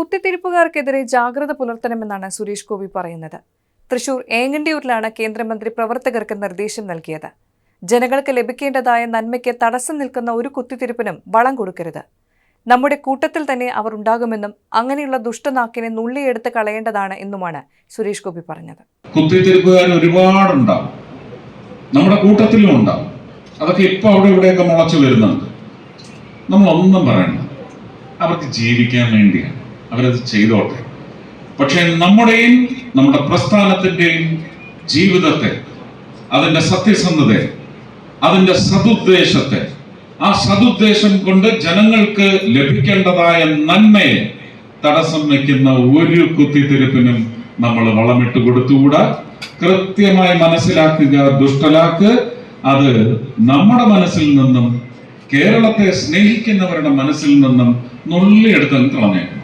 കുത്തിത്തിരിപ്പുകാർക്കെതിരെ ജാഗ്രത പുലർത്തണമെന്നാണ് സുരേഷ് ഗോപി പറയുന്നത്. തൃശൂർ ഏങ്ങണ്ടിയൂരിലാണ് കേന്ദ്രമന്ത്രി പ്രവർത്തകർക്ക് നിർദ്ദേശം നൽകിയത്. ജനങ്ങൾക്ക് ലഭിക്കേണ്ടതായ നന്മയ്ക്ക് തടസ്സം നിൽക്കുന്ന ഒരു കുത്തിത്തിരിപ്പിനും വളം കൊടുക്കരുത്. നമ്മുടെ കൂട്ടത്തിൽ തന്നെ അവർ ഉണ്ടാകുമെന്നും അങ്ങനെയുള്ള ദുഷ്ടനാക്കിനെ നുള്ളിയെടുത്ത് കളയേണ്ടതാണ് എന്നുമാണ് സുരേഷ് ഗോപി പറഞ്ഞത്. കുത്തിത്തിരിപ്പുകാർ ഒരുപാടുണ്ടാവും. നമ്മുടെ കൂട്ടത്തിലും ഉണ്ടാവും. അതൊക്കെ ഇപ്പൊ അവിടെ ഇവിടെയൊക്കെ മുളച്ചു വരുന്നുണ്ട്. നമ്മൾ ഒന്നും പറയണ്ട. അവർക്ക് ജീവിക്കാൻ വേണ്ടിയാണ്. അവരത് ചെയ്തോട്ടെ. പക്ഷെ നമ്മുടെയും നമ്മുടെ പ്രസ്ഥാനത്തിന്റെയും ജീവിതത്തെ അതിന്റെ സത്യസന്ധതയെ അതിന്റെ സതുദ്ദേശത്തെ ആ സതുദ്ദേശം കൊണ്ട് ജനങ്ങൾക്ക് ലഭിക്കേണ്ടതായ നന്മയെ തടസ്സം വയ്ക്കുന്ന ഒരു കുത്തിത്തിരിപ്പിനും നമ്മൾ വളമിട്ട് കൊടുത്തുകൂടാ. കൃത്യമായി മനസ്സിലാക്കുക ദുഷ്ടലാക്ക്. അത് നമ്മുടെ മനസ്സിൽ നിന്നും കേരളത്തെ സ്നേഹിക്കുന്നവരുടെ മനസ്സിൽ നിന്നും നുള്ളിയെടുത്ത് കളഞ്ഞേക്കും